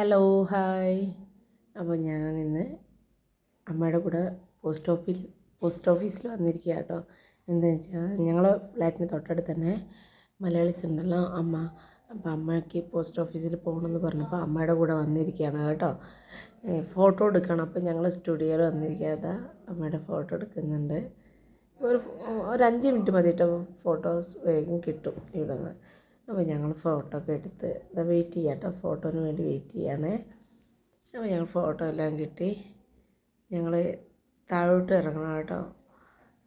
Hello hi അപ്പോൾ ഞാൻ ഇന്ന് അമ്മയുടെ കൂടെ പോസ്റ്റ് ഓഫീസ് പോസ്റ്റ് ഓഫീസിൽ വന്നിരിക്കുക കേട്ടോ എന്താ വെച്ചാൽ ഞങ്ങളെ ഫ്ലാറ്റിന് തൊട്ടടുത്ത് തന്നെ മലയാളീസ് ഉണ്ടല്ലോ അമ്മ. അപ്പോൾ അമ്മയ്ക്ക് പോസ്റ്റ് ഓഫീസിൽ പോകണമെന്ന് പറഞ്ഞപ്പോൾ അമ്മയുടെ കൂടെ വന്നിരിക്കുകയാണ് കേട്ടോ. ഫോട്ടോ എടുക്കണം. അപ്പോൾ ഞങ്ങൾ സ്റ്റുഡിയോയിൽ വന്നിരിക്കാതെ അമ്മയുടെ ഫോട്ടോ എടുക്കുന്നുണ്ട്. ഒരു ഒരു അഞ്ച് മിനിറ്റ് മതി കേട്ടോ ഫോട്ടോസ് വേഗം കിട്ടും ഇവിടെ നിന്ന് അപ്പോൾ ഞങ്ങൾ ഫോട്ടോ ഒക്കെ എടുത്ത് ഇതാ വെയിറ്റ് ചെയ്യാം കേട്ടോ ഫോട്ടോന് വേണ്ടി വെയിറ്റ് ചെയ്യണേ അപ്പോൾ ഞങ്ങൾ ഫോട്ടോ എല്ലാം കിട്ടി. ഞങ്ങൾ താഴോട്ട് ഇറങ്ങണം കേട്ടോ.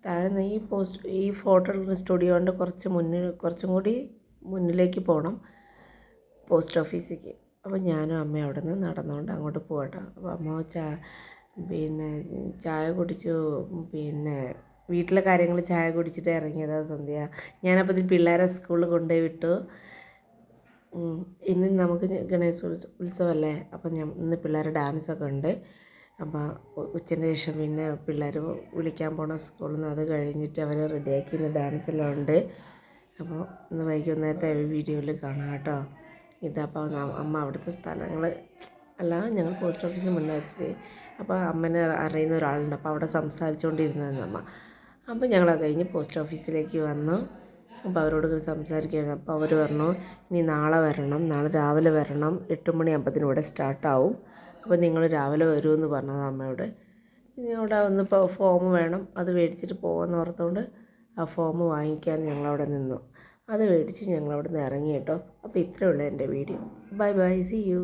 താഴെ നിന്ന് ഈ പോസ്റ്റ് ഈ ഫോട്ടോ എടുക്കുന്ന സ്റ്റുഡിയോന്റെ കുറച്ച് മുന്നിൽ കുറച്ചും കൂടി മുന്നിലേക്ക് പോകണം പോസ്റ്റ് ഓഫീസിലേക്ക് അപ്പോൾ ഞാനും അമ്മയും അവിടെ നിന്ന് നടന്നുകൊണ്ട് അങ്ങോട്ട് പോകട്ടോ അപ്പോൾ അമ്മ ചാ പിന്നെ ചായ കുടിച്ചു പിന്നെ വീട്ടിലെ കാര്യങ്ങൾ ചായ കുടിച്ചിട്ട് ഇറങ്ങിയതാണ് സന്ധ്യ. ഞാനപ്പോൾ ഇതിൽ പിള്ളേരെ സ്കൂളിൽ കൊണ്ടുപോയി വിട്ടു. ഇന്ന് നമുക്ക് ഗണേശ ഉത്സ ഉത്സവമല്ലേ അപ്പം ഞാൻ ഇന്ന് പിള്ളേരെ ഡാൻസൊക്കെ ഉണ്ട്. അപ്പോൾ ഉച്ചന്റെ ശേഷം പിന്നെ പിള്ളേർ വിളിക്കാൻ പോണ സ്കൂളിൽ നിന്ന് അത് കഴിഞ്ഞിട്ട് അവർ റെഡിയാക്കി ഇന്ന് ഡാൻസെല്ലാം ഉണ്ട്. അപ്പോൾ ഇന്ന് വൈകുന്നേരത്തെ വീഡിയോയിൽ കാണാം കേട്ടോ. ഇതപ്പോൾ അമ്മ അവിടുത്തെ സ്ഥലങ്ങൾ അല്ല ഞങ്ങൾ പോസ്റ്റ് ഓഫീസിന് മുന്നേ അപ്പോൾ അമ്മനെ അറിയുന്ന ഒരാളുണ്ട്. അപ്പോൾ അവിടെ സംസാരിച്ചുകൊണ്ടിരുന്നതെന്ന് അമ്മ. അപ്പോൾ ഞങ്ങൾ അത് കഴിഞ്ഞ് പോസ്റ്റ് ഓഫീസിലേക്ക് വന്നു. അപ്പോൾ അവരോട് ഇങ്ങനെ സംസാരിക്കുകയായിരുന്നു അപ്പോൾ അവർ പറഞ്ഞു ഇനി നാളെ വരണം. നാളെ രാവിലെ വരണം. എട്ട് മണിയാകുമ്പത്തിന് ഇവിടെ സ്റ്റാർട്ടാവും അപ്പോൾ നിങ്ങൾ രാവിലെ വരുമെന്ന് പറഞ്ഞത് അമ്മയോട്. അവിടെ ഇപ്പോൾ ഫോം വേണം. അത് മേടിച്ചിട്ട് പോകാമെന്ന് ഓർത്തുകൊണ്ട് ആ ഫോം വാങ്ങിക്കാൻ ഞങ്ങളവിടെ നിന്നു. അത് മേടിച്ച് ഞങ്ങളവിടെ നിന്ന് ഇറങ്ങി കേട്ടോ. അപ്പോൾ ഇത്രയേ ഉള്ളൂ എന്റെ video. Bye bye see you